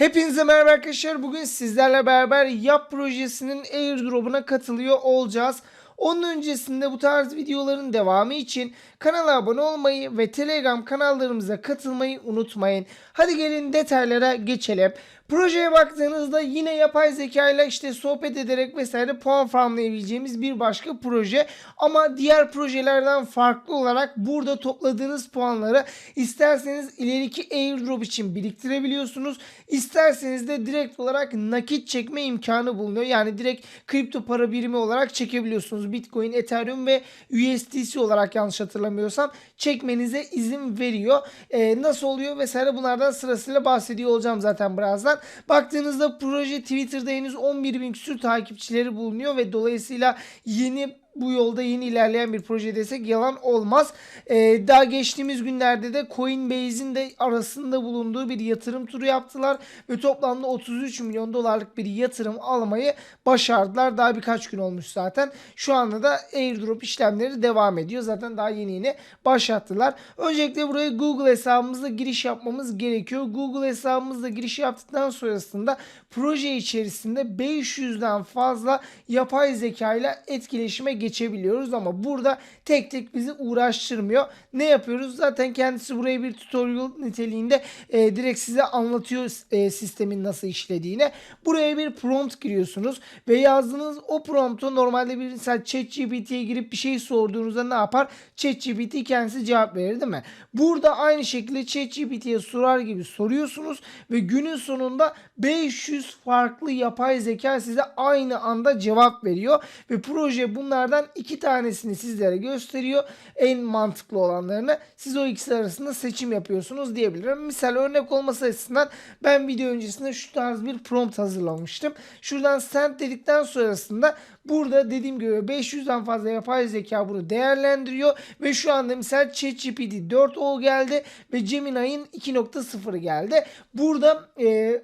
Hepinize merhaba arkadaşlar. Bugün sizlerle beraber Yap projesinin airdrop'una katılıyor olacağız. Onun öncesinde bu tarz videoların devamı için kanala abone olmayı ve Telegram kanallarımıza katılmayı unutmayın. Hadi gelin detaylara geçelim. Projeye baktığınızda yine yapay zeka ile işte sohbet ederek vesaire puan farmlayabileceğimiz bir başka proje. Ama diğer projelerden farklı olarak burada topladığınız puanları isterseniz ileriki airdrop için biriktirebiliyorsunuz. İsterseniz de direkt olarak nakit çekme imkanı bulunuyor. Yani direkt kripto para birimi olarak çekebiliyorsunuz. Bitcoin, Ethereum ve USDC olarak yanlış hatırlamıyorsam çekmenize izin veriyor. Ee, nasıl oluyor vesaire bunlardan sırasıyla bahsediyor olacağım zaten birazdan. Baktığınızda proje Twitter'da henüz 11 bin küsür takipçileri bulunuyor ve dolayısıyla yeni bu yolda yeni ilerleyen bir proje desek yalan olmaz. Ee, daha geçtiğimiz günlerde de Coinbase'in de arasında bulunduğu bir yatırım turu yaptılar ve toplamda 33 milyon dolarlık bir yatırım almayı başardılar. Daha birkaç gün olmuş zaten. Şu anda da airdrop işlemleri devam ediyor. Zaten daha yeni yeni başlattılar. Öncelikle buraya Google hesabımızla giriş yapmamız gerekiyor. Google hesabımızla giriş yaptıktan sonrasında proje içerisinde 500'den fazla yapay zeka ile etkileşime geçebiliyoruz ama burada tek tek bizi uğraştırmıyor. Ne yapıyoruz? Zaten kendisi buraya bir tutorial niteliğinde e, direkt size anlatıyor e, sistemin nasıl işlediğini. Buraya bir prompt giriyorsunuz ve yazdığınız o promptu normalde bir mesela ChatGPT'ye girip bir şey sorduğunuzda ne yapar? ChatGPT kendisi cevap verir değil mi? Burada aynı şekilde ChatGPT'ye sorar gibi soruyorsunuz ve günün sonunda 500 farklı yapay zeka size aynı anda cevap veriyor ve proje bunlardan iki tanesini sizlere gösteriyor. En mantıklı olanlarını siz o ikisi arasında seçim yapıyorsunuz diyebilirim. Misal örnek olması açısından ben video öncesinde şu tarz bir prompt hazırlamıştım. Şuradan send dedikten sonrasında burada dediğim gibi 500'den fazla yapay zeka bunu değerlendiriyor ve şu anda misal ChatGPT 4o geldi ve Gemini'nin 2.0 geldi. Burada e,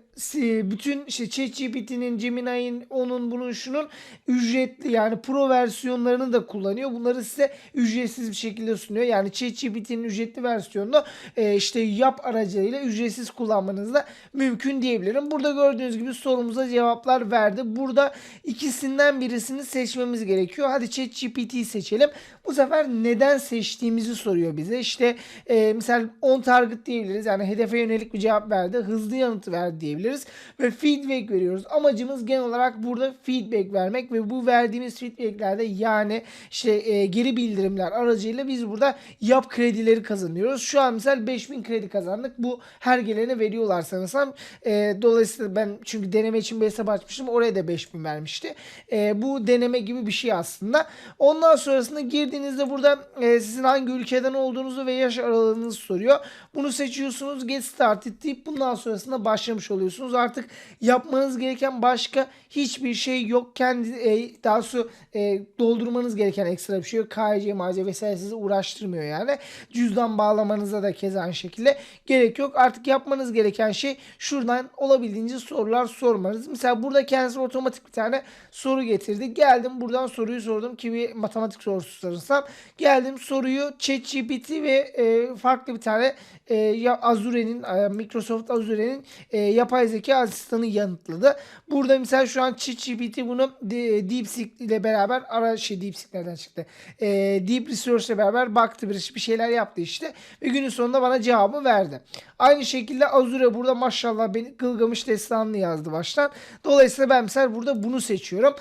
bütün işte ChatGPT'nin, Gemini'nin, onun bunun şunun ücretli yani pro versiyonlarını da kullanıyor. Bunları size ücretsiz bir şekilde sunuyor. Yani ChatGPT'nin ücretli versiyonunu e, işte yap aracılığıyla ücretsiz kullanmanız da mümkün diyebilirim. Burada gördüğünüz gibi sorumuza cevaplar verdi. Burada ikisinden birisini seçmemiz gerekiyor. Hadi ChatGPT'yi seçelim. Bu sefer neden seçtiğimizi soruyor bize. İşte e, misal 10 target diyebiliriz. Yani hedefe yönelik bir cevap verdi. Hızlı yanıt verdi diyebiliriz. Ve feedback veriyoruz. Amacımız genel olarak burada feedback vermek ve bu verdiğimiz feedbacklerde yani işte e, geri bildirimler aracıyla biz burada yap kredileri kazanıyoruz. Şu an misal 5000 kredi kazandık. Bu her gelene veriyorlar sanırsam. E, dolayısıyla ben çünkü deneme için bir hesap açmıştım. Oraya da 5000 vermişti. E, bu deneme gibi bir şey aslında. Ondan sonrasında girdiğinizde burada e, sizin hangi ülkeden olduğunuzu ve yaş aralığınızı soruyor. Bunu seçiyorsunuz. Get started deyip bundan sonrasında başlamış oluyorsunuz. Artık yapmanız gereken başka hiçbir şey yok. Kendi e, daha sonra e, doldurmanız gereken ekstra bir şey yok. KYC, MAC vesaire sizi uğraştırmıyor yani. Cüzdan bağlamanıza da keza aynı şekilde gerek yok. Artık yapmanız gereken şey şuradan olabildiğince sorular sormanız. Mesela burada kendisi otomatik bir tane soru getirdi. Geldim buradan soruyu sordum ki bir matematik sorusu sorursam. Geldim soruyu ChatGPT ve e, farklı bir tane e, Azure'nin e, Microsoft Azure'nin e, yapay zeka asistanı yanıtladı. Burada mesela şu an ChatGPT bunu de- DeepSeek ile beraber ara şey DeepSeek nereden çıktı? E, Deep Research ile beraber baktı bir, bir şeyler yaptı işte ve günün sonunda bana cevabı verdi. Aynı şekilde Azure burada maşallah beni Gılgamış destanını yazdı baştan. Dolayısıyla ben mesela burada bunu seçiyorum.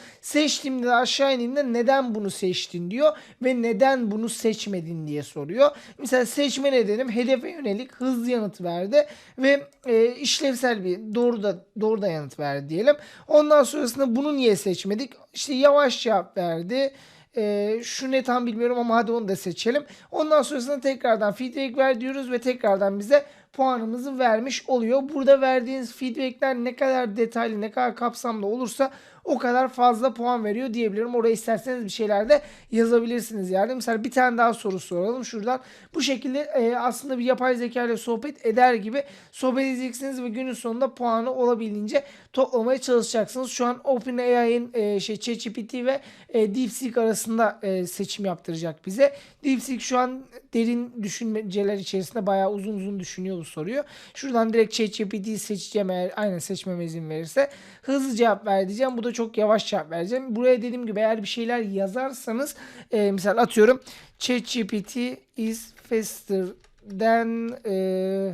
Seçtiğimde de aşağı indiğimde neden bunu seçtin diyor ve neden bunu seçmedin diye soruyor. Mesela seçme nedenim hedefe yönelik hızlı yanıt verdi ve e, işlevsel bir doğru da doğru da yanıt verdi diyelim. Ondan sonrasında bunu niye seçmedik? İşte yavaş cevap verdi. Ee, şu ne tam bilmiyorum ama hadi onu da seçelim. Ondan sonrasında tekrardan feedback ver diyoruz ve tekrardan bize puanımızı vermiş oluyor. Burada verdiğiniz feedbackler ne kadar detaylı, ne kadar kapsamlı olursa o kadar fazla puan veriyor diyebilirim. Oraya isterseniz bir şeyler de yazabilirsiniz yani. Mesela bir tane daha soru soralım şuradan. Bu şekilde e, aslında bir yapay zeka ile sohbet eder gibi sohbet edeceksiniz ve günün sonunda puanı olabildiğince toplamaya çalışacaksınız. Şu an OpenAI'nin e, şey ChatGPT ve e, DeepSeek arasında e, seçim yaptıracak bize. DeepSeek şu an derin düşünceler içerisinde bayağı uzun uzun düşünüyor bu soruyor. Şuradan direkt ChatGPT'yi seçeceğim eğer aynen seçmeme izin verirse. Hızlı cevap ver diyeceğim. Bu da çok yavaş cevap vereceğim. Buraya dediğim gibi eğer bir şeyler yazarsanız e, misal atıyorum ChatGPT is faster than e,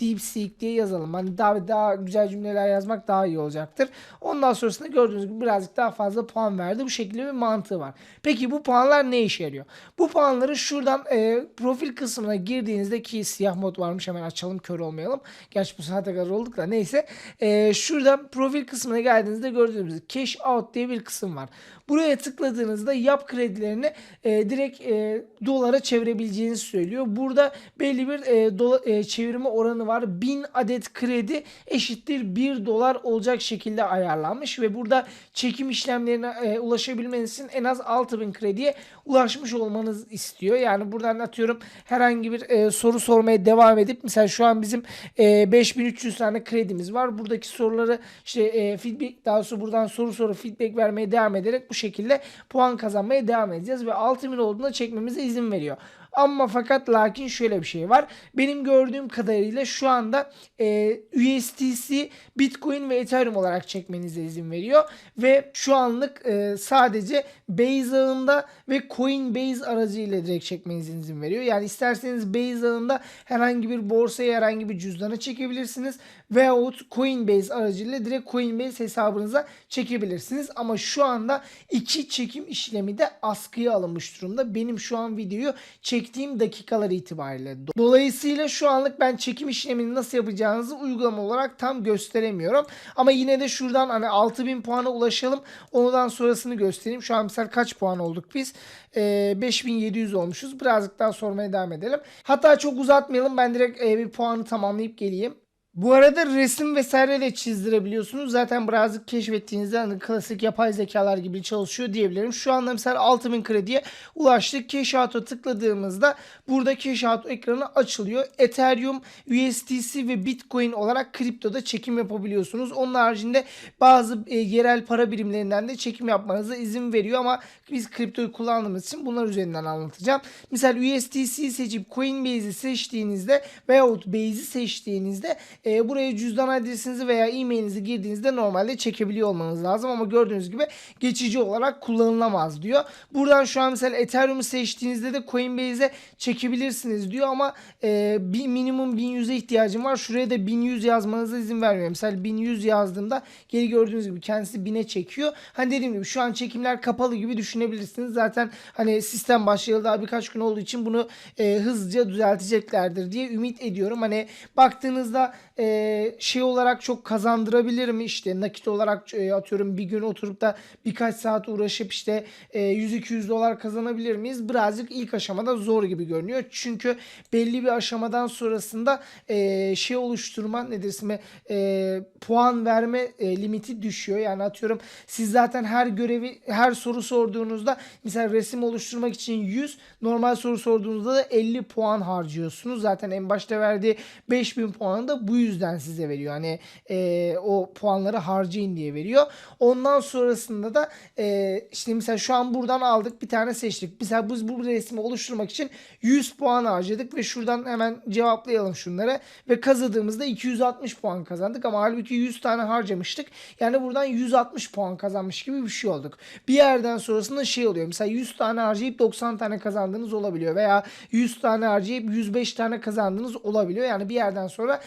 DeepSeek diye yazalım. Hani daha daha güzel cümleler yazmak daha iyi olacaktır. Ondan sonrasında gördüğünüz gibi birazcık daha fazla puan verdi. Bu şekilde bir mantığı var. Peki bu puanlar ne işe yarıyor? Bu puanları şuradan e, profil kısmına girdiğinizde ki siyah mod varmış hemen açalım kör olmayalım. Gerçi bu saate kadar olduk da neyse. E, şuradan profil kısmına geldiğinizde gördüğünüz gibi cash out diye bir kısım var. Buraya tıkladığınızda yap kredilerini e, direkt e, dolara çevirebileceğinizi söylüyor. Burada belli bir e, dola, e, çevirme oranı var. 1000 adet kredi eşittir 1 dolar olacak şekilde ayarlanmış ve burada çekim işlemlerine e, ulaşabilmeniz için en az 6000 krediye ulaşmış olmanız istiyor. Yani buradan atıyorum herhangi bir e, soru sormaya devam edip mesela şu an bizim e, 5300 tane kredimiz var. Buradaki soruları işte e, feedback daha sonra buradan soru soru feedback vermeye devam ederek bu şekilde puan kazanmaya devam edeceğiz ve 6000 olduğunda çekmemize izin veriyor. Ama fakat lakin şöyle bir şey var. Benim gördüğüm kadarıyla şu anda e, USDC, Bitcoin ve Ethereum olarak çekmenize izin veriyor. Ve şu anlık e, sadece Base ağında ve Coinbase aracıyla direkt çekmenize izin veriyor. Yani isterseniz Base ağında herhangi bir borsaya herhangi bir cüzdana çekebilirsiniz. Veyahut Coinbase aracıyla direkt Coinbase hesabınıza çekebilirsiniz. Ama şu anda iki çekim işlemi de askıya alınmış durumda. Benim şu an videoyu çektiğim dakikalar itibariyle. Dolayısıyla şu anlık ben çekim işlemini nasıl yapacağınızı uygulama olarak tam gösteremiyorum. Ama yine de şuradan hani 6000 puana ulaşalım. Ondan sonrasını göstereyim. Şu an mesela kaç puan olduk biz? Ee, 5700 olmuşuz. Birazcık daha sormaya devam edelim. Hatta çok uzatmayalım. Ben direkt e, bir puanı tamamlayıp geleyim. Bu arada resim vesaire de çizdirebiliyorsunuz. Zaten birazcık keşfettiğinizde hani klasik yapay zekalar gibi çalışıyor diyebilirim. Şu anda mesela 6000 krediye ulaştık. Cash Out'a tıkladığımızda burada Cash Out ekranı açılıyor. Ethereum, USDC ve Bitcoin olarak kriptoda çekim yapabiliyorsunuz. Onun haricinde bazı e, yerel para birimlerinden de çekim yapmanıza izin veriyor ama biz kriptoyu kullandığımız için bunlar üzerinden anlatacağım. Mesela USDC seçip Coinbase'i seçtiğinizde veyahut Base'i seçtiğinizde e, buraya cüzdan adresinizi veya e-mailinizi girdiğinizde normalde çekebiliyor olmanız lazım ama gördüğünüz gibi geçici olarak kullanılamaz diyor. Buradan şu an mesela Ethereum'u seçtiğinizde de Coinbase'e çekebilirsiniz diyor ama e, bir minimum 1100'e ihtiyacım var. Şuraya da 1100 yazmanıza izin vermiyor. Mesela 1100 yazdığımda geri gördüğünüz gibi kendisi 1000'e çekiyor. Hani dediğim gibi şu an çekimler kapalı gibi düşünebilirsiniz. Zaten hani sistem başlayalı daha birkaç gün olduğu için bunu e, hızlıca düzelteceklerdir diye ümit ediyorum. Hani baktığınızda e, şey olarak çok kazandırabilir mi işte nakit olarak e, atıyorum bir gün oturup da birkaç saat uğraşıp işte e, 100-200 dolar kazanabilir miyiz? Birazcık ilk aşamada zor gibi görünüyor. Çünkü belli bir aşamadan sonrasında e, şey oluşturma nedir ismi e, puan verme e, limiti düşüyor. Yani atıyorum siz zaten her görevi her soru sorduğunuzda mesela resim oluşturmak için 100 normal soru sorduğunuzda da 50 puan harcıyorsunuz. Zaten en başta verdiği 5000 puanı da bu yüzden size veriyor. Hani e, o puanları harcayın diye veriyor. Ondan sonrasında da e, işte mesela şu an buradan aldık bir tane seçtik. Mesela biz bu resmi oluşturmak için 100 puan harcadık ve şuradan hemen cevaplayalım şunları ve kazadığımızda 260 puan kazandık ama halbuki 100 tane harcamıştık. Yani buradan 160 puan kazanmış gibi bir şey olduk. Bir yerden sonrasında şey oluyor. Mesela 100 tane harcayıp 90 tane kazandığınız olabiliyor veya 100 tane harcayıp 105 tane kazandığınız olabiliyor. Yani bir yerden sonra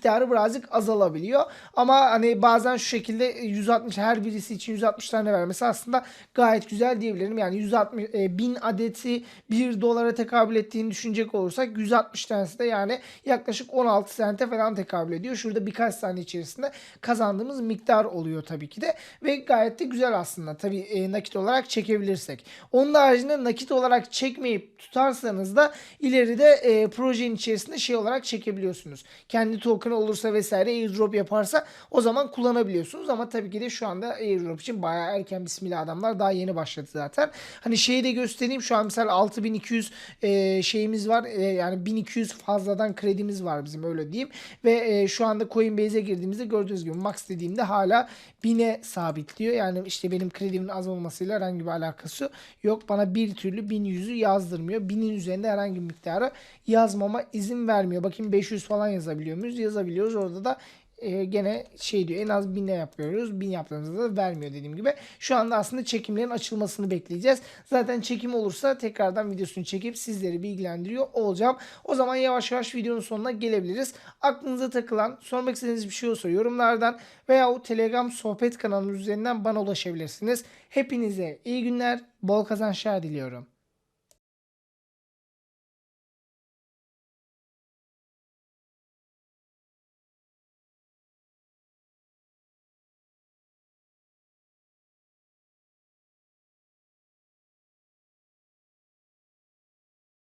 miktarı birazcık azalabiliyor. Ama hani bazen şu şekilde 160 her birisi için 160 tane vermesi aslında gayet güzel diyebilirim. Yani 160 e, 1000 adeti 1 dolara tekabül ettiğini düşünecek olursak 160 tanesi de yani yaklaşık 16 sente falan tekabül ediyor. Şurada birkaç saniye içerisinde kazandığımız miktar oluyor tabii ki de ve gayet de güzel aslında. Tabii e, nakit olarak çekebilirsek. Onun haricinde nakit olarak çekmeyip tutarsanız da ileride e, projenin içerisinde şey olarak çekebiliyorsunuz. Kendi token yakın olursa vesaire airdrop yaparsa o zaman kullanabiliyorsunuz. Ama tabii ki de şu anda airdrop için bayağı erken bismillah adamlar daha yeni başladı zaten. Hani şeyi de göstereyim şu an mesela 6200 e, şeyimiz var. E, yani 1200 fazladan kredimiz var bizim öyle diyeyim. Ve e, şu anda Coinbase'e girdiğimizde gördüğünüz gibi max dediğimde hala 1000'e sabitliyor. Yani işte benim kredimin az olmasıyla herhangi bir alakası yok. Bana bir türlü 1100'ü yazdırmıyor. 1000'in üzerinde herhangi bir miktarı yazmama izin vermiyor. Bakayım 500 falan yazabiliyor muyuz? Yazabiliyoruz. Orada da e, gene şey diyor en az 1000'e yapıyoruz. 1000 yaptığımızda da vermiyor dediğim gibi. Şu anda aslında çekimlerin açılmasını bekleyeceğiz. Zaten çekim olursa tekrardan videosunu çekip sizleri bilgilendiriyor olacağım. O zaman yavaş yavaş videonun sonuna gelebiliriz. Aklınıza takılan, sormak istediğiniz bir şey olsa yorumlardan veya o Telegram sohbet kanalımız üzerinden bana ulaşabilirsiniz. Hepinize iyi günler, bol kazançlar diliyorum.